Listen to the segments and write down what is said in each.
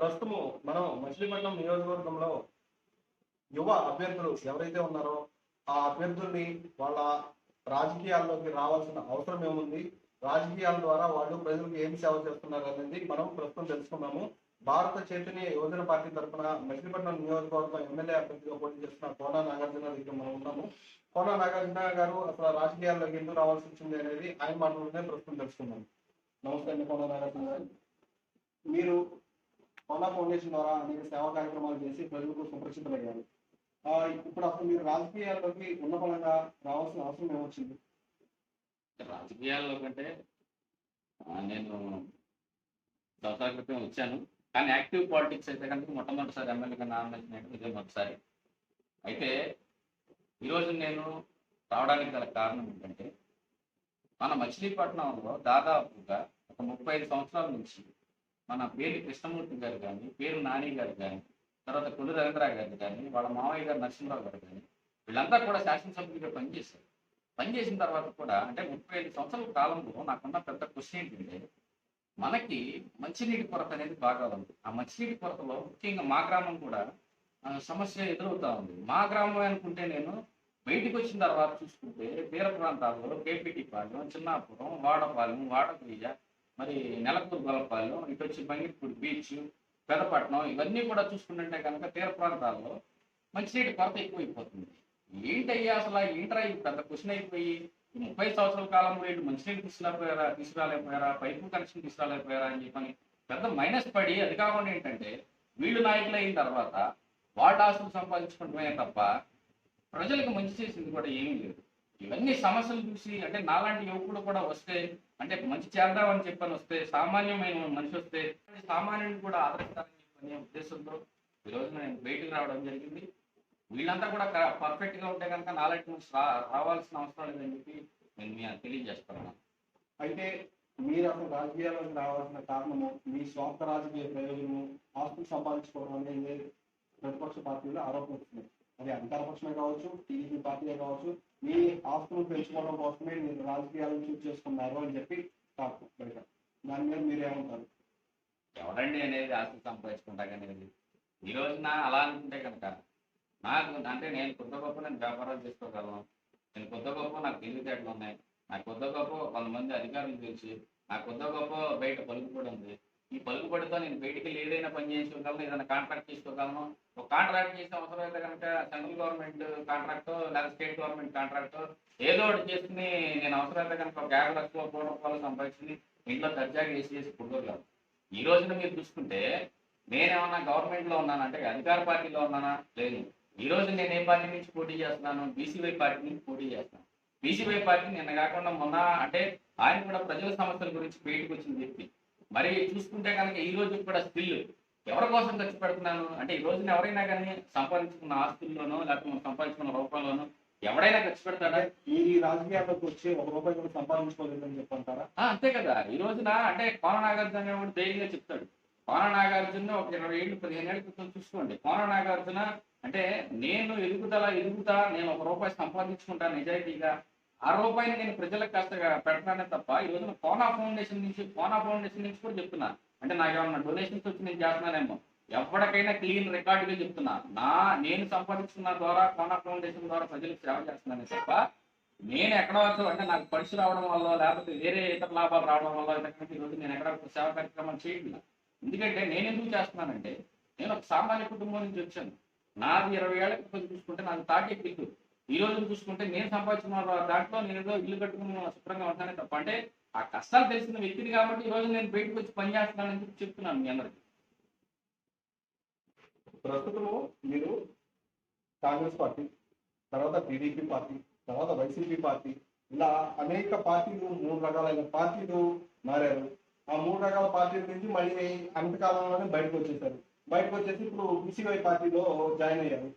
ప్రస్తుతము మనం మచిలీపట్నం నియోజకవర్గంలో యువ అభ్యర్థులు ఎవరైతే ఉన్నారో ఆ అభ్యర్థుల్ని వాళ్ళ రాజకీయాల్లోకి రావాల్సిన అవసరం ఏముంది? రాజకీయాల ద్వారా వాళ్ళు ప్రజలకు ఏం సేవ చేస్తున్నారు అనేది మనం ప్రస్తుతం తెలుసుకున్నాము. భారత చైతన్య యువజన పార్టీ తరఫున మచిలీపట్నం నియోజకవర్గం ఎమ్మెల్యే అభ్యర్థిగా పోటీ చేస్తున్న కోన నాగార్జున దగ్గర మనం ఉన్నాము. కోన నాగార్జున గారు అసలు రాజకీయాల్లోకి ఎందుకు రావాల్సి వచ్చింది అనేది ఆయన మాటలోనే ప్రస్తుతం తెలుసుకున్నాము. నమస్తే అండి కోన నాగార్జున గారు. మీరు కోన ఫౌండేషన్ ద్వారా అనేక సేవా కార్యక్రమాలు చేసి ప్రజలకు సుపరిచితులయ్యారు. ఆ, ఇప్పుడు అసలు మీరు రాజకీయాల్లోకి ఉన్న పరంగా రావాల్సిన అవసరం ఏమొచ్చింది? రాజకీయాల్లో కంటే నేను సంవత్సరాల క్రితం వచ్చాను. కానీ యాక్టివ్ పాలిటిక్స్ అయితే కనుక మొట్టమొదటిసారి ఎమ్మెల్యేగా నామినేషన్ అయితే ఇదే మొదటిసారి. అయితే ఈరోజు నేను రావడానికి గల కారణం ఏంటంటే మన మచిలీపట్నంలో దాదాపుగా ఒక ముప్పై ఐదు సంవత్సరాల నుంచి మన పేరు కృష్ణమూర్తి గారు కానీ పేరు నాని గారు కానీ తర్వాత కొల్లు రవీంద్ర గారు కానీ వాళ్ళ మామయ్య గారు నరసింహరావు గారు కానీ వీళ్ళంతా కూడా శాసనసభ్యులుగా పనిచేశారు. పనిచేసిన తర్వాత కూడా అంటే ముప్పై ఐదు సంవత్సరాల కాలంలో నాకున్న పెద్ద క్వశ్చన్ ఏంటంటే మనకి మంచినీటి కొరత అనేది బాగా ఉంది. ఆ మంచినీటి కొరతలో ముఖ్యంగా మా గ్రామం కూడా సమస్య ఎదురవుతా ఉంది. మా గ్రామం అనుకుంటే నేను బయటికి వచ్చిన తర్వాత చూసుకుంటే తీర ప్రాంతాల్లో కేపీటీ పాలెం చిన్నాపురం వాడపాలెం వాడపయ్య మరి నెలకూరు గొల్లపాలెం ఇటు వచ్చి బంగిపూడి బీచ్ పెదపట్నం ఇవన్నీ కూడా చూసుకుంటుంటే కనుక తీర ప్రాంతాల్లో మంచినీటి కొరత ఎక్కువైపోతుంది. ఏంటయ్యా అసలు ఏంటరా ఈ పెద్ద క్వశ్చన్ అయిపోయి? ముప్పై సంవత్సరాల కాలంలో ఏంటి మంచినీళ్ళు తీసుకురాపోయారా తీసుకురాలేకపోయారా పైపు కనెక్షన్ తీసుకురాలేకపోయారా అని చెప్పని పెద్ద మైనస్ పడి అది కాకుండా ఏంటంటే వీళ్ళు నాయకులు అయిన తర్వాత వాటాసులు సంపాదించుకుంటమే తప్ప ప్రజలకు మంచి చేసింది కూడా ఏమీ లేదు. ఇవన్నీ సమస్యలు చూసి అంటే నాలాంటి యువకుడు కూడా వస్తే అంటే మంచి చేద్దామని చెప్పని వస్తే సామాన్యమైన మనిషి వస్తే సామాన్యుని కూడా ఆదరిస్తారని అనే ఉద్దేశంతో ఈ రోజున నేను బయటకు రావడం జరిగింది. వీళ్ళంతా కూడా పర్ఫెక్ట్గా ఉంటే కనుక నాలాంటి రావాల్సిన అవసరం లేదని చెప్పి నేను మీ తెలియజేస్తున్నాను. అయితే మీరు అసలు రాజకీయాల్లోకి రావాల్సిన కారణము మీ స్వార్థ రాజకీయ ప్రయోజనము ఆస్తులు సంపాదించుకోవడం అనేది ప్రతిపక్ష పార్టీలు ఆరోపణ అది అధికార పక్షమే కావచ్చు టీడీపీ పార్టీయే కావచ్చు మీ ఆస్తులు పెంచుకోవడం కోసమే మీరు రాజకీయాలను చూస్ చేసుకున్నారు అని చెప్పి టాక్ బయట దాని మీద మీరు ఏమంటారు? ఎవరండి అనేది ఆస్తి సంపాదించుకుంటా అనేది ఈ రోజున అలా అనుకుంటే కనుక నాకు అంటే నేను కొత్త గొప్ప నేను వ్యాపారాలు చేసుకోగలను. నేను కొద్ది గొప్ప నాకు తెలివితేటలు ఉన్నాయి. నాకు కొత్త గొప్ప కొంతమంది అధికారులు తెలిసి నాకు కొత్త గొప్ప బయట పలుకుబడి ఉంది. ఈ పలుకుబడితో నేను బయటికి ఏదైనా పని చేసుకోగలను ఏదైనా కాంట్రాక్ట్ చేసుకోగలను ఒక కాంట్రాక్ట్ చేసే అవసరం అయితే కనుక సెంట్రల్ గవర్నమెంట్ కాంట్రాక్ట్ లేదా స్టేట్ గవర్నమెంట్ కాంట్రాక్ట్ ఏదో ఒకటి చేసుకుని నేను అవసరమైతే కనుక ఒక యాభై లక్షల కోటి రూపాయలు సంపాదించి ఇంట్లో దర్జాగా వేసి చేసి పుట్టుకోగలను ఈ రోజున మీరు చూసుకుంటే నేనేమన్నా గవర్నమెంట్లో ఉన్నానంటే అధికార పార్టీలో ఉన్నానా? లేదు. ఈ రోజు నేను ఏ పార్టీ నుంచి పోటీ చేస్తున్నాను? బీసీవై పార్టీ నుంచి పోటీ చేస్తున్నాను. బీసీవై పార్టీ నిన్న కాకుండా మొన్న అంటే ఆయన కూడా ప్రజల సమస్యల గురించి బయటకు వచ్చింది చెప్పి. మరి చూసుకుంటే కనుక ఈ రోజు కూడా స్టిల్ ఎవరి కోసం ఖర్చు పెడుతున్నాను? అంటే ఈ రోజున ఎవరైనా కానీ సంపాదించుకున్న ఆస్తుల్లోనో లేకపోతే సంపాదించుకున్న రూపంలోనో ఎవడైనా ఖర్చు పెడతాడా? ఈ రాజకీయాల్లోకి వచ్చి ఒక రూపాయి కూడా సంపాదించుకోలేదని చెప్పంటారా? అంతే కదా. ఈ రోజున అంటే కోన నాగార్జున అనేవాడు ధైర్యంగా చెప్తాడు. కోన నాగార్జున ఒక ఇరవై ఏళ్ళు పదిహేను ఏళ్ళ క్రితం చూసుకోండి. కోన నాగార్జున అంటే నేను ఎదుగుదల ఎదుగుతా నేను ఒక రూపాయి సంపాదించుకుంటాను నిజాయితీగా. ఆ రూపాయిని నేను ప్రజలకు కాస్త పెడతానే తప్ప ఈ రోజున కోనా ఫౌండేషన్ నుంచి కోనా ఫౌండేషన్ నుంచి కూడా చెప్తున్నా. అంటే నాకు ఏమన్నా డొనేషన్స్ వచ్చి నేను చేస్తున్నానేమో. ఎవరికైనా క్లీన్ రికార్డుగా చెప్తున్నా. నా నేను సంపాదించుకున్న ద్వారా కోనా ఫౌండేషన్ ద్వారా ప్రజలకు సేవ చేస్తున్నానే తప్ప నేను ఎక్కడ వరకు అంటే నాకు పరీక్ష రావడం వల్ల లేకపోతే వేరే ఇతర లాభాలు రావడం వల్ల ఇంతకంటే ఈ రోజు నేను ఎక్కడ సేవ సేవా కార్యక్రమాలు చేయట్లేదు ఎందుకంటే నేను ఎందుకు చేస్తున్నానంటే నేను ఒక సామాన్య కుటుంబం నుంచి వచ్చాను. నాది ఇరవై ఏళ్ళ క్రితం చూసుకుంటే నాకు తాటి పిల్లలు ఈ రోజు చూసుకుంటే నేను సంపాదించిన దాంట్లో నేను ఏదో ఇల్లు కట్టుకుని శుభ్రంగా ఉంటానే తప్ప అంటే ఆ కష్టాలు తెలిసిన వ్యక్తిని కాబట్టి ఈ రోజు నేను బయటకు వచ్చి పని చేస్తున్నానని చెప్పి చెప్తున్నాను మీ అందరికి. ప్రస్తుతము మీరు కాంగ్రెస్ పార్టీ తర్వాత టీడీపీ పార్టీ తర్వాత వైసీపీ పార్టీ ఇలా అనేక పార్టీలు మూడు రకాలైన పార్టీలు మారారు. ఆ మూడు రకాల పార్టీల నుంచి మళ్ళీ అంతకాలంలోనే బయటకు వచ్చేసారు. బయటకు వచ్చేసి ఇప్పుడు బీసీవై పార్టీలో జాయిన్ అయ్యారు.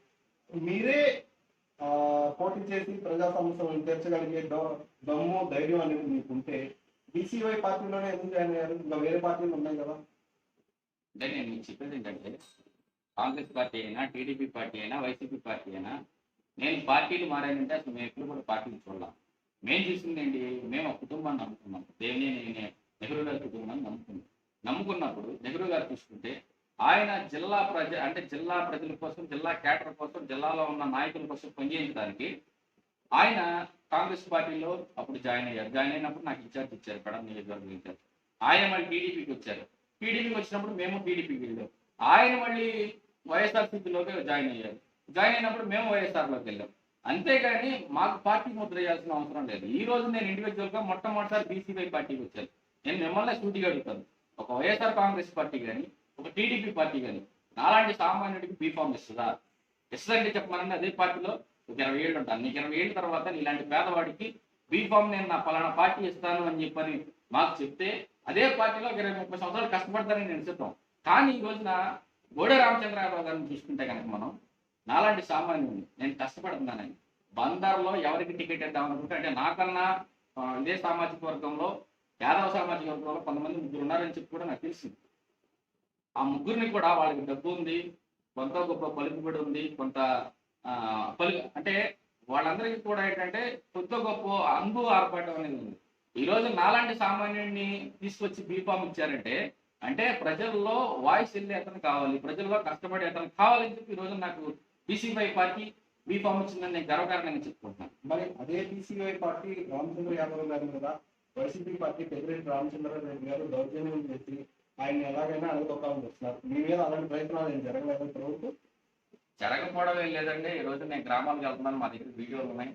మీరే పోటీ చేసి ప్రజా సమస్యలను తీర్చగలిగే దమ్ము ధైర్యం అనేది మీకుంటే బీసీవై పార్టీలోనే ఎందుకు జాయిన్ అయ్యారు? ఇంకా వేరే పార్టీలు ఉన్నాయి కదా. అంటే నేను మీకు చెప్పేది ఏంటంటే కాంగ్రెస్ పార్టీ అయినా టీడీపీ పార్టీ అయినా వైసీపీ పార్టీ అయినా నేను పార్టీలు మారానంటే అసలు మేము ఎప్పుడు కూడా పార్టీలు చూడాలి. మేము చూసింది ఏంటి? మేము ఆ కుటుంబాన్ని నమ్ముకున్నాం. దేవిని నెహ్రూ గారి కుటుంబాన్ని నమ్ముకున్నాం. నమ్ముకున్నప్పుడు నెహ్రూ గారు చూసుకుంటే ఆయన జిల్లా ప్రజ అంటే జిల్లా ప్రజల కోసం జిల్లా కేటర్ కోసం జిల్లాలో ఉన్న నాయకుల కోసం పనిచేయడానికి ఆయన కాంగ్రెస్ పార్టీలో అప్పుడు జాయిన్ అయ్యారు. జాయిన్ అయినప్పుడు నాకు ఇన్ఛార్జ్ ఇచ్చారు పెడం నియోజకవర్గం ఇచ్చారు ఆయన మళ్ళీ టీడీపీకి వచ్చారు. టీడీపీకి వచ్చినప్పుడు మేము టీడీపీకి వెళ్ళాం. ఆయన మళ్ళీ వైఎస్ఆర్సీపీలోకి జాయిన్ అయ్యారు. జాయిన్ అయినప్పుడు మేము వైఎస్ఆర్లోకి వెళ్ళాం. అంతేగాని మాకు పార్టీ ముద్ర చేయాల్సిన అవసరం లేదు. ఈ రోజు నేను ఇండివిజువల్గా మొట్టమొదటిసారి బీసీపై పార్టీకి వచ్చాను. నేను మిమ్మల్ని సూటిగా అడుగుతాను. ఒక వైఎస్ఆర్ కాంగ్రెస్ పార్టీ కానీ ఒక టీడీపీ పార్టీ కానీ నాలాంటి సామాన్యుడికి బీఫామ్ ఇస్తుందా? ఇస్తుందంటే చెప్పమనండి అదే పార్టీలో ఒక ఇరవై ఏళ్ళు ఉంటాను నీకు ఇరవై ఏళ్ళ తర్వాత నీలాంటి పేదవాడికి బీఫామ్ నేను నా పలానా పార్టీ ఇస్తాను అని చెప్పని మాకు చెప్తే అదే పార్టీలో ఒక ఇరవై ముప్పై సంవత్సరాలు కష్టపడతానని నేను చెప్తాం కానీ ఈ రోజున గోడే రామచంద్రరావు గారిని చూసుకుంటే కనుక మనం నాలాంటి సామాన్యుడిని నేను కష్టపడుతున్నానని బందర్లో ఎవరికి టికెట్ ఇద్దాం అనుకుంటే అంటే నాకన్నా ఇదే సామాజిక వర్గంలో యాదవ సామాజిక వర్గంలో కొంతమంది ముగ్గురు ఉన్నారని చెప్పి కూడా నాకు తెలిసింది. ఆ ముగ్గురిని కూడా వాళ్ళకి డబ్బు ఉంది కొంత గొప్ప పలుకుబడి ఉంది కొంత ఆ, పలు అంటే వాళ్ళందరికీ కూడా ఏంటంటే కొత్త గొప్ప అంగు ఆర్పాటం అనేది ఉంది. ఈ రోజు నాలాంటి సామాన్యుడిని తీసుకొచ్చి బీఫామ్ ఇచ్చారంటే అంటే ప్రజల్లో వాయిస్ వెళ్ళి అతను కావాలి ప్రజల్లో కష్టపడి అతను కావాలని చెప్పి ఈ రోజు నాకు బీసీపై పార్టీ బీఫామ్ ఇచ్చిందని నేను గర్వకారణంగా చెప్పుకుంటున్నాను. మరి అదే బీసీవై పార్టీ రామచంద్ర యాదవ్ గారు కదా YCP party president Ramachandra Reddy గారు దౌర్జన్యం చేసి ఆయన ఎలాగైనా అడగతొక్కాలని వస్తున్నారు మీ మీద అలాంటి ప్రయత్నాలు ఏం జరగలేదు ప్రభుత్వం జరగకపోవడం ఏం లేదండి. ఈ రోజు నేను గ్రామాలకు వెళ్తున్నాను. మా దగ్గర వీడియోలు ఉన్నాయి.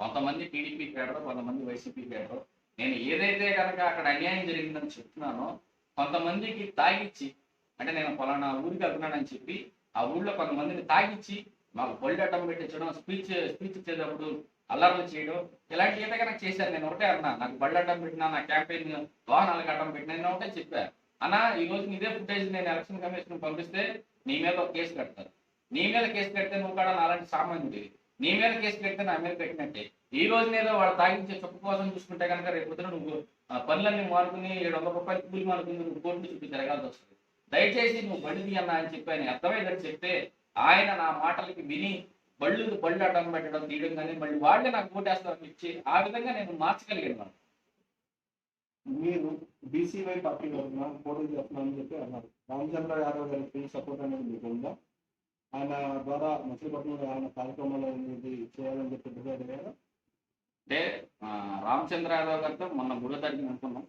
కొంతమంది టీడీపీ కేడరు కొంతమంది వైసీపీ కేడరు నేను ఏదైతే కనుక అక్కడ అన్యాయం జరిగిందని చెప్తున్నానో కొంతమందికి తాగిచ్చి అంటే నేను పలానా ఊరికి వెళ్తున్నానని చెప్పి ఆ ఊళ్ళో కొంతమందిని తాగిచ్చి మాకు బొల్లి అడ్డం పెట్టించడం స్పీచ్ స్పీచ్ ఇచ్చేటప్పుడు అల్లర్లు చేయడం ఇలాంటి ఏదైనా చేశాను నేను ఒకటే అన్నా. నాకు బళ్ళు అడ్డం పెట్టినా నా క్యాంపెయిన్ వాహనాలకు అడ్డం పెట్టినా నేను ఒకటే చెప్పాను అన్న ఈ రోజు ఇదే ఫుటేజ్ నేను ఎలక్షన్ కమిషన్ పంపిస్తే నీ మీద ఒక కేసు కడతారు నీ మీద కేసు కడితే నువ్వు కూడా నాలాంటి సామాన్యుడి నీ మీద కేసు కడితే నా మీద పెట్టినట్టే. ఈ రోజు నేను వాళ్ళు తాగించే చెప్పు కోసం చూసుకుంటే కనుక రేపు పొద్దున నువ్వు పనులన్నీ మానుకుని ఏడు వందల రూపాయలు కూలి మానుకుని నువ్వు కోర్టు చుట్టూ తిరగాల్సి వస్తుంది. దయచేసి నువ్వు బళ్ళు తీయన్నా అని చెప్పి ఆయన అర్థమైందని చెప్తే ఆయన నా మాటలకి విని బళ్ళు బళ్ళు అడ్డం పెట్టడం తీయడం కానీ మళ్ళీ వాళ్ళే నాకు ఓటేస్తారని ఇచ్చి ఆ విధంగా నేను మార్చగలిగాను. మీరు బీసీవై పార్టీ తరఫున పోటీ చేస్తున్నామని చెప్పి అన్నారు. రామచంద్ర యాదవ్ గారి ఫుల్ సపోర్ట్ అనేది మీకు ఉందా? ఆయన ద్వారా మచిలీపట్నంలో ఆయన కార్యక్రమాలు అనేది చేయాలని చెప్పి డిసైడ్ అయ్యారు? అంటే రామచంద్ర యాదవ్ గారితో మొన్న మూడో తారీఖున అనుకున్నాం.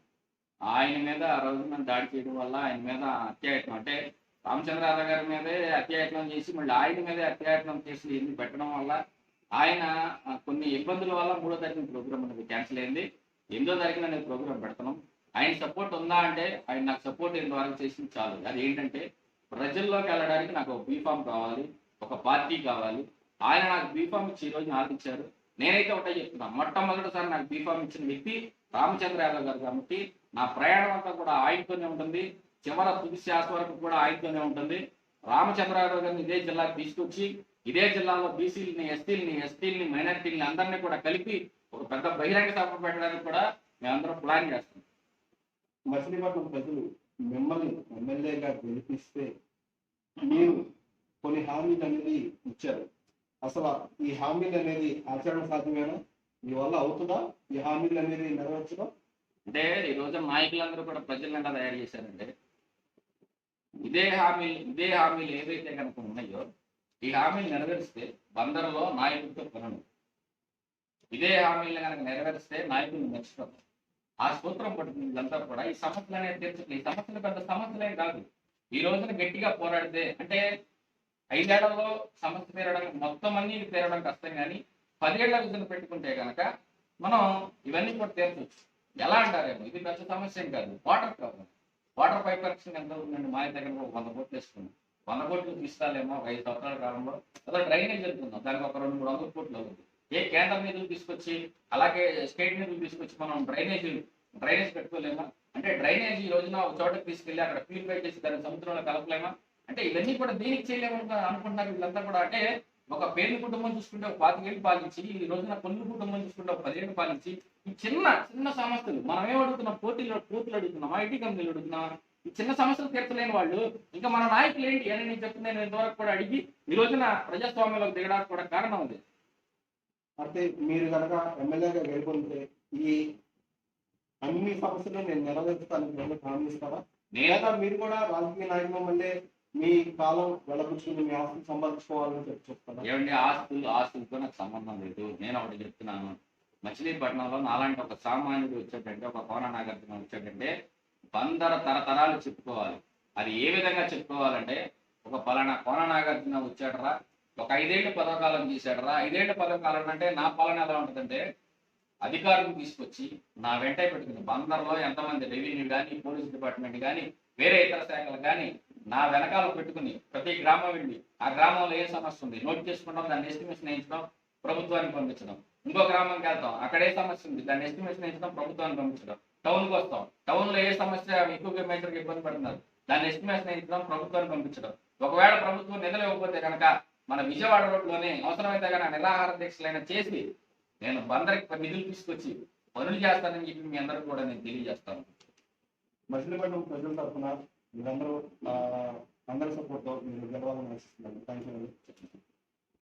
ఆయన మీద ఆ రోజు మనం దాడి చేయడం వల్ల ఆయన మీద అత్యాయత్నం. అంటే రామచంద్ర యాదవ్ గారి మీదే అత్యాయత్నం చేసి మళ్ళీ ఆయన మీదే అత్యాయత్నం చేసి ఎందుకు పెట్టడం వల్ల ఆయన కొన్ని ఇబ్బందుల వల్ల మూడో తారీఖున ప్రోగ్రామ్ అనేది క్యాన్సిల్ అయింది. ఎనిమిదో తారీఖున నేను ప్రోగ్రామ్ పెడతాను. ఆయన సపోర్ట్ ఉందా అంటే ఆయన నాకు సపోర్ట్ ఇంతవరకు చేసింది చాలు. అది ఏంటంటే ప్రజల్లోకి వెళ్ళడానికి నాకు ఒక బీఫామ్ కావాలి ఒక పార్టీ కావాలి. ఆయన నాకు బీఫామ్ ఇచ్చి ఈ రోజు ఆదించారు నేనైతే ఒకటే చెప్తున్నా మొట్టమొదటిసారి నాకు బీఫామ్ ఇచ్చిన వ్యక్తి రామచంద్ర యాదవ్ గారు కాబట్టి నా ప్రయాణం అంతా కూడా ఆయనతోనే ఉంటుంది. చివర తుది శ్వాస వరకు కూడా ఆయనతోనే ఉంటుంది. రామచంద్ర యాదవ్ గారిని ఇదే జిల్లాకు తీసుకొచ్చి ఇదే జిల్లాలో బీసీలని ఎస్టీలని ఎస్టీలని మైనారిటీలని అందరినీ కూడా కలిపి ఒక పెద్ద బహిరంగ సభ పెట్టడానికి కూడా మేమందరం ప్లాన్ చేస్తాం మచిలీపట్నం ప్రజలు మిమ్మల్ని ఎమ్మెల్యేగా గెలిపిస్తే మీరు కొన్ని హామీలు అనేది ఇచ్చారు. అసలు ఈ హామీలు అనేది ఆచరణ సాధ్యమేనా? మీ వల్ల అవుతుందా? ఈ హామీలు అనేది నెరవేర్చడం? అంటే ఈ రోజు నాయకులందరూ కూడా ప్రజలను తయారు చేశారంటే ఇదే హామీలు ఇదే హామీలు ఏవైతే కనుక ఉన్నాయో ఈ హామీలు నెరవేరిస్తే బందరులో నాయకుడితో పనులు. ఇదే హామీలను కనుక నెరవేరిస్తే నాయకులు మెచ్చుకోవాలి ఆ సూత్రం పడుతుంది వీళ్ళంతా కూడా ఈ సమస్యలు అనేది తెలుసుకుని ఈ సమస్యలు పెద్ద సమస్యలే కాదు. ఈ రోజున గట్టిగా పోరాడితే అంటే ఐదేళ్ళలో సమస్య తీరడం మొత్తం అన్ని తీరడం కష్టం కానీ పదేళ్ళ విజన్ పెట్టుకుంటే కనుక మనం ఇవన్నీ కూడా తీర్చవచ్చు. ఎలా అంటారేమో? ఇది పెద్ద సమస్య కాదు. Water problem. Water pipe connection ఎంత అవుతుందండి మా దగ్గర ఒక వంద కోట్లు వేసుకున్నాం. వంద కోట్లు తీసుకోలేమో ఒక ఐదు సంవత్సరాల కాలంలో. అదో డ్రైనేజ్ అనుకుందాం. దానికి ఒక రెండు మూడు వందల కోట్లు అవుతుంది. ఏ కేంద్రం నిధులు తీసుకొచ్చి అలాగే స్టేట్ నిధులు తీసుకొచ్చి మనం డ్రైనేజ్ డ్రైనేజ్ పెట్టుకోలేమా? అంటే డ్రైనేజ్ ఈ రోజున ఒక చోటకి తీసుకెళ్ళి అక్కడ ప్యూరిఫై చేసి దాన్ని సముద్రంలో కలపలేమా? అంటే ఇవన్నీ కూడా దీనికి చేయలేము అనుకుంటున్నారు వీళ్ళంతా కూడా. అంటే ఒక పేర్లు కుటుంబం చూసుకుంటే ఒక పాతికేళ్ళు పాలించి ఈ రోజున కొల్లు కుటుంబం చూసుకుంటే ఒక పదిహేను పాలించి చిన్న చిన్న సమస్యలు మనం ఏం అడుగుతున్నాం? పోటీలు పోటీలు అడుగుతున్నాం ఐటీ కంపెనీలు అడుగుతున్నాం ఈ చిన్న సమస్యలు తీర్చలేని వాళ్ళు. ఇంకా మన నాయకులు ఏంటి? అని నేను చెప్తుంది నేను ఇంతవరకు కూడా అడిగి ఈ రోజున ప్రజాస్వామ్యంలోకి దిగడానికి కూడా కారణం ఉంది అంటే మీరు కనుక ఎమ్మెల్యేగా గెలుపొందితే ఈ అన్ని సమస్యలు నేను నెరవేర్చడానికి నేను లేదా మీరు కూడా రాజకీయ నాయకులు మళ్ళీ మీ కాలం వెళ్ళబుచ్చుకుని మీ ఆస్తిని సంపాదించుకోవాలని చెప్పి చెప్తారా? ఏమండి ఆస్తులు ఆస్తులతో నాకు సంబంధం లేదు. నేను ఒకటి చెప్తున్నాను. మచిలీపట్నంలో నాలాంటి ఒక సామాన్యుడు వచ్చేటంటే ఒక కోన నాగార్జున వచ్చేటంటే వందర తరతరాలు చెప్పుకోవాలి. అది ఏ విధంగా చెప్పుకోవాలంటే ఒక పలానా కోన నాగార్జున వచ్చాడరా ఒక ఐదేళ్ళు పదవకాలం తీసాడరా ఐదేళ్ళు పదవకాలం అంటే నా పాలన ఎలా ఉంటుందంటే అధికారులు తీసుకొచ్చి నా వెంట పెట్టుకుని బందర్లో ఎంతమంది రెవెన్యూ కానీ పోలీస్ డిపార్ట్మెంట్ కానీ వేరే ఇతర శాఖలు కానీ నా వెనకాల పెట్టుకుని ప్రతి గ్రామం వెళ్ళి ఆ గ్రామంలో ఏ సమస్య ఉంది? నోట్ చేసుకుంటాం దాన్ని ఎస్టిమేషన్ వేయించడం ప్రభుత్వానికి పంపించడం ఇంకో గ్రామంకి వెళ్తాం. అక్కడ ఏ సమస్య ఉంది. దాన్ని ఎస్టిమేషన్ వేయించడం ప్రభుత్వానికి పంపించడం టౌన్కి వస్తాం. టౌన్లో ఏ సమస్య ఎక్కువగా మేజర్గా ఇబ్బంది పడుతున్నారు? దాన్ని ఎస్టిమేషన్ వేయించడం ప్రభుత్వానికి పంపించడం. ఒకవేళ ప్రభుత్వం నిధులు ఇవ్వకపోతే కనుక మన విజయవాడ రోడ్లోనే అవసరమైతే కనుక నిరాహార దీక్షలైనా చేసి నేను బందరికి నిధులు తీసుకొచ్చి పనులు చేస్తానని చెప్పి మీ అందరికీ కూడా నేను తెలియజేస్తాను. మచిలీపట్నం ప్రజల తరఫున మీరందరూ అందరి సపోర్ట్తో మీరు గెలవాలని ఆశిస్తున్నాను థ్యాంక్ యూ